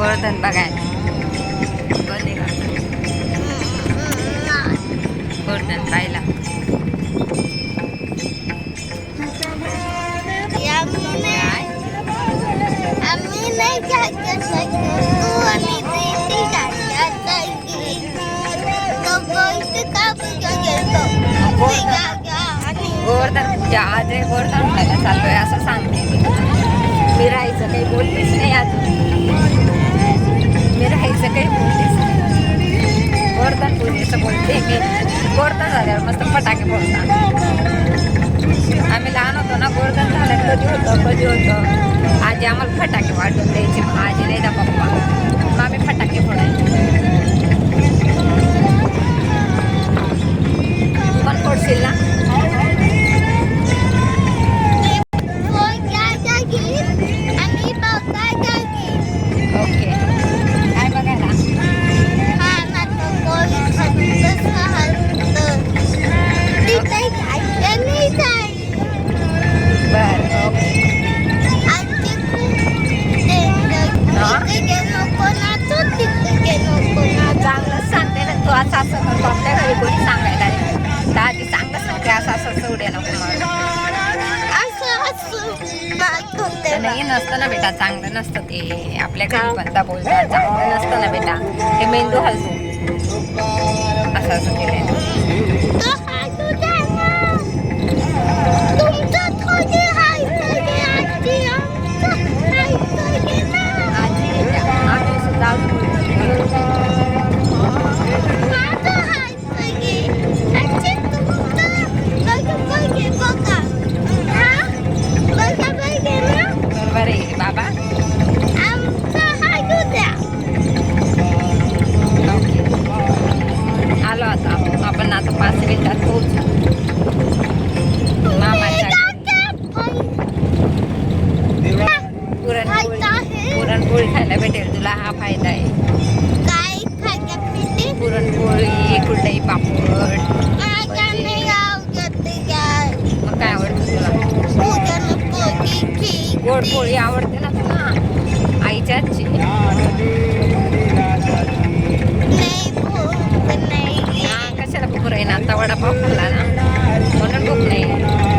गोवर्धन बघायला कोणी का? पाहिला. आम्ही नाही जायचं गोवर्धन पूजा आज आहे गोवर्धन चाललोय असं सांगते मी. मी राहायचं काही बोलतेच नाही अजून. खायचं काही बोलतेच नाही. पुरीचं बोलते मी. गोवर्धन झाल्यावर मस्त फटाके फोडतात. आम्ही लहान होतो ना गोवर्धन झाल्यावर कधी होतं कधी होतं? आजी आम्हाला फटाके वाटून द्यायची आजी नाही दाखवा असं असं करतो आपल्या घरी कोणी सांगायला. तर आधी सांगते असं असं असं उड्या नको नाही नसतं ना बेटा चांगलं नसतं ते. आपल्या घरी पण बोलतात चांगलं नसतं ना बेटा. ते मेंदू हलतो असं असं केलं पुरणपोळी खायला भेटेल तुला हा फायदा आहे. पुरणपोळी कुठलाही पापड. मग काय आवडतं तुला? गोड पोळी आवडते ना तुला? आईच्या हा, कशाला भूक राहीन आता वडापाव खाल्ला ना. म्हणून भूक नाही.